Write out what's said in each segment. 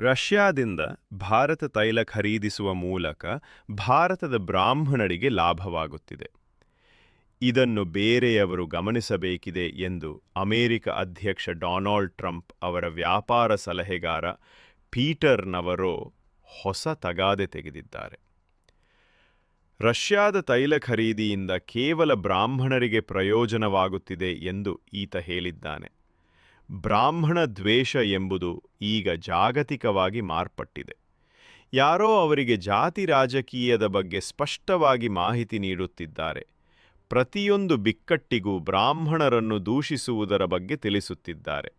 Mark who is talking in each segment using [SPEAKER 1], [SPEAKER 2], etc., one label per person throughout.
[SPEAKER 1] ರಷ್ಯಾದಿಂದ ಭಾರತ ತೈಲ ಖರೀದಿಸುವ ಮೂಲಕ ಭಾರತದ ಬ್ರಾಹ್ಮಣರಿಗೆ ಲಾಭವಾಗುತ್ತಿದೆ. ಇದನ್ನು ಬೇರೆಯವರು ಗಮನಿಸಬೇಕಿದೆ ಎಂದು ಅಮೆರಿಕ ಅಧ್ಯಕ್ಷ ಡೊನಾಲ್ಡ್ ಟ್ರಂಪ್ ಅವರ ವ್ಯಾಪಾರ ಸಲಹೆಗಾರ ಪೀಟರ್ ನವರೋ ಹೊಸ ತಗಾದೆ ತೆಗೆದಿದ್ದಾರೆ. ರಷ್ಯಾದ ತೈಲ ಖರೀದಿಯಿಂದ ಕೇವಲ ಬ್ರಾಹ್ಮಣರಿಗೆ ಪ್ರಯೋಜನವಾಗುತ್ತಿದೆ ಎಂದು ಈತ ಹೇಳಿದ್ದಾನೆ. ಬ್ರಾಹ್ಮಣ ದ್ವೇಷ ಎಂಬುದು ಈಗ ಜಾಗತಿಕವಾಗಿ ಮಾರ್ಪಟ್ಟಿದೆ. ಯಾರೋ ಅವರಿಗೆ ಜಾತಿ ರಾಜಕೀಯದ ಬಗ್ಗೆ ಸ್ಪಷ್ಟವಾಗಿ ಮಾಹಿತಿ ನೀಡುತ್ತಿದ್ದಾರೆ. ಪ್ರತಿಯೊಂದು ಬಿಕ್ಕಟ್ಟಿಗೂ ಬ್ರಾಹ್ಮಣರನ್ನು ದೂಷಿಸುವುದರ ಬಗ್ಗೆ ತಿಳಿಸುತ್ತಿದ್ದಾರೆ.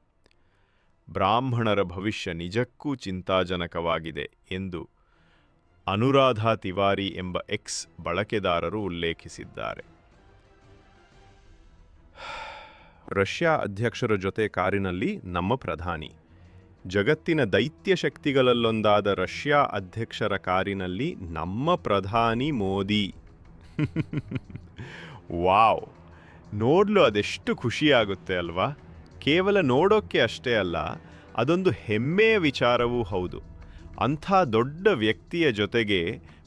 [SPEAKER 1] ಬ್ರಾಹ್ಮಣರ ಭವಿಷ್ಯ ನಿಜಕ್ಕೂ ಚಿಂತಾಜನಕವಾಗಿದೆ ಎಂದು ಅನುರಾಧಾ ತಿವಾರಿ ಎಂಬ ಎಕ್ಸ್ ಬಳಕೆದಾರರು ಉಲ್ಲೇಖಿಸಿದ್ದಾರೆ. ರಷ್ಯಾ ಅಧ್ಯಕ್ಷರ ಜೊತೆ ಕಾರಿನಲ್ಲಿ ನಮ್ಮ ಪ್ರಧಾನಿ. ಜಗತ್ತಿನ ದೈತ್ಯ ಶಕ್ತಿಗಳಲ್ಲೊಂದಾದ ರಷ್ಯಾ ಅಧ್ಯಕ್ಷರ ಕಾರಿನಲ್ಲಿ ನಮ್ಮ ಪ್ರಧಾನಿ ಮೋದಿ. ವಾವ್! ನೋಡಲು ಅದೆಷ್ಟು ಖುಷಿಯಾಗುತ್ತೆ ಅಲ್ವಾ? ಕೇವಲ ನೋಡೋಕ್ಕೆ ಅಷ್ಟೇ ಅಲ್ಲ, ಅದೊಂದು ಹೆಮ್ಮೆಯ ವಿಚಾರವೂ ಹೌದು. ಅಂಥ ದೊಡ್ಡ ವ್ಯಕ್ತಿಯ ಜೊತೆಗೆ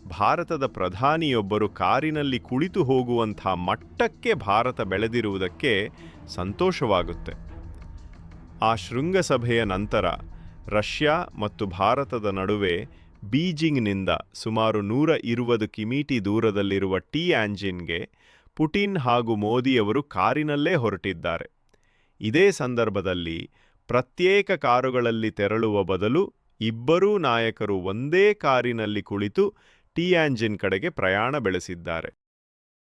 [SPEAKER 1] ಭಾರತದ ಪ್ರಧಾನಿಯೊಬ್ಬರು ಕಾರಿನಲ್ಲಿ ಕುಳಿತು ಹೋಗುವಂಥ ಮಟ್ಟಕ್ಕೆ ಭಾರತ ಬೆಳೆದಿರುವುದಕ್ಕೆ ಸಂತೋಷವಾಗುತ್ತೆ. ಆ ಶೃಂಗಸಭೆಯ ನಂತರ ರಷ್ಯಾ ಮತ್ತು ಭಾರತದ ನಡುವೆ ಬೀಜಿಂಗ್ನಿಂದ ಸುಮಾರು ನೂರ ಇರುವುದು ಕಿಮೀಟಿ ದೂರದಲ್ಲಿರುವ ಟಿ ಆಂಜಿನ್ಗೆ ಪುಟಿನ್ ಹಾಗೂ ಮೋದಿಯವರು ಕಾರಿನಲ್ಲೇ ಹೊರಟಿದ್ದಾರೆ. ಇದೇ ಸಂದರ್ಭದಲ್ಲಿ ಪ್ರತ್ಯೇಕ ಕಾರುಗಳಲ್ಲಿ ತೆರಳುವ ಬದಲು ಇಬ್ಬರೂ ನಾಯಕರು ಒಂದೇ ಕಾರಿನಲ್ಲಿ ಕುಳಿತು ಟಿ ಆಂಜಿನ್ ಕಡೆಗೆ ಪ್ರಯಾಣ ಬೆಳೆಸಿದ್ದಾರೆ.